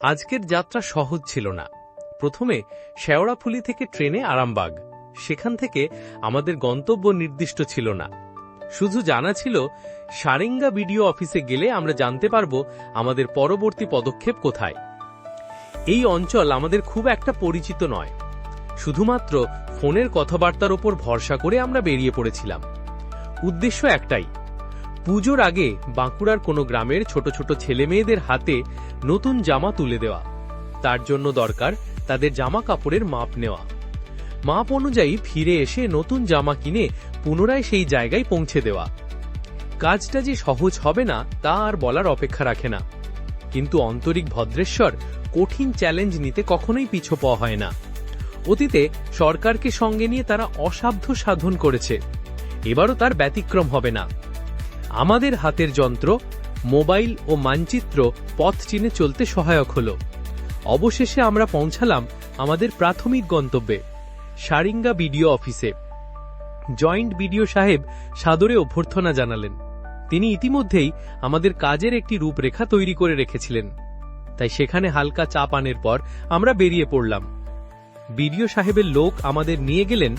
আজকের যাত্রা সহজ ছিল না। প্রথমে শেওড়াফুলি থেকে ট্রেনে আরামবাগ। সেখান থেকে আমাদের গন্তব্য নির্দিষ্ট ছিল না। শুধু জানা ছিল, সারেঙ্গা বিডিও অফিসে গেলে আমরা জানতে পারব আমাদের পরবর্তী পদক্ষেপ কোথায়। এই অঞ্চল আমাদের খুব একটা পরিচিত নয়। শুধুমাত্র ফোনের কথাবার্তার ওপর ভরসা করে আমরা বেরিয়ে পড়েছিলাম। উদ্দেশ্য একটাই, পুজোর আগে বাঁকুড়ার কোনো গ্রামের ছোট ছোট ছেলে মেয়েদের হাতে নতুন জামা তুলে দেওয়া। তার জন্য দরকার তাদের জামা কাপড়ের মাপ নেওয়া। মাপ অনুযায়ী ফিরে এসে নতুন জামা কিনে পুনরায় সেই জায়গায় পৌঁছে দেওয়া। কাজটা যে সহজ হবে না, তা আর বলার অপেক্ষা রাখে না। কিন্তু আন্তরিক ভদ্রেশ্বর কঠিন চ্যালেঞ্জ নিতে কখনোই পিছু পাওয়া হয় না। অতীতে সরকারকে সঙ্গে নিয়ে তারা অসাধ্য সাধন করেছে। এবারও তার ব্যতিক্রম হবে না। আমাদের হাতের যন্ত্র, মোবাইল ও মানচিত্র পথ চিনে চলতে সহায়ক হল। অবশেষে আমরা পৌঁছালাম আমাদের প্রাথমিক গন্তব্যে। সারিঙ্গা বিডিও অফিসে। জয়েন্ট বিডিও সাহেব সাদরে অভ্যর্থনা জানালেন। তিনি ইতিমধ্যেই আমাদের কাজের একটি রূপরেখা তৈরি করে রেখেছিলেন। তাই সেখানে হালকা চা পানের পর আমরা বেরিয়ে পড়লাম। বিডিও সাহেবের লোক আমাদের নিয়ে গেলেন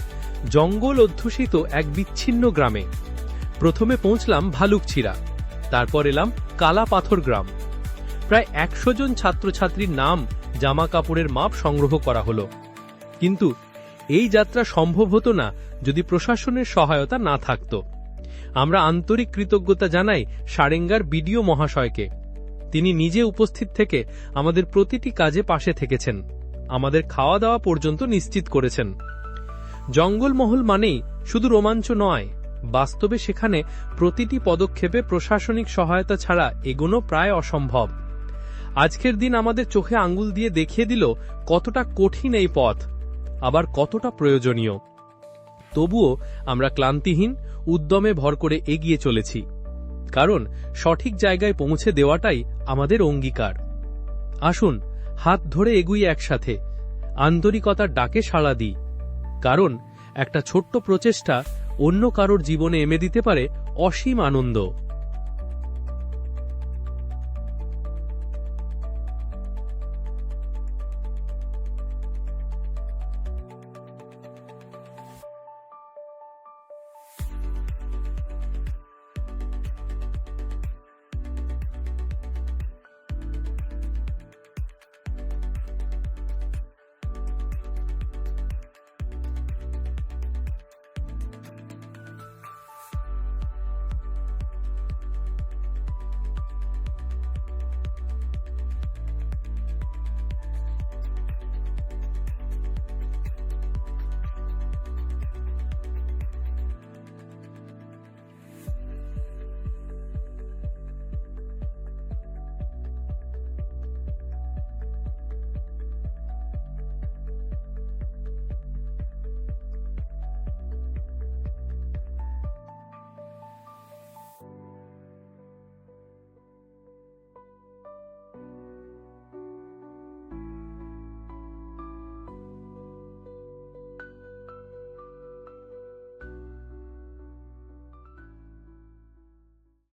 জঙ্গল অধ্যুষিত এক বিচ্ছিন্ন গ্রামে। প্রথমে পৌঁছলাম ভালুকছিড়া তারপর এলাম কালা পাথর গ্রাম। প্রায় একশো জন ছাত্রছাত্রীর নাম জামা কাপড়ের মাপ সংগ্রহ করা হলো। কিন্তু এই যাত্রা সম্ভব হতো না যদি প্রশাসনের সহায়তা না থাকত। আমরা আন্তরিক কৃতজ্ঞতা জানাই সারেঙ্গার বিডিও মহাশয়কে। তিনি নিজে উপস্থিত থেকে আমাদের প্রতিটি কাজে পাশে থেকেছেন। আমাদের খাওয়া দাওয়া পর্যন্ত নিশ্চিত করেছেন। জঙ্গলমহল মানেই শুধু রোমাঞ্চ নয়, বাস্তবে সেখানে প্রতিটি পদক্ষেপে প্রশাসনিক সহায়তা ছাড়া এগোনো প্রায় অসম্ভব। আজকের দিন আমাদের চোখে আঙ্গুল দিয়ে দেখিয়ে দিল কতটা কঠিন এই পথ। আবার কতটা প্রয়োজনীয়। তবুও আমরা ক্লান্তিহীন, উদ্যমে ভর করে এগিয়ে চলেছি। কারণ সঠিক জায়গায় পৌঁছে দেওয়াটাই আমাদের অঙ্গীকার। আসুন, হাত ধরে এগুই একসাথে, আন্তরিকতার ডাকে সাড়া দিই। কারণ একটা ছোট্ট প্রচেষ্টা অন্য কারোর জীবনে এমে দিতে পারে অসীম আনন্দ।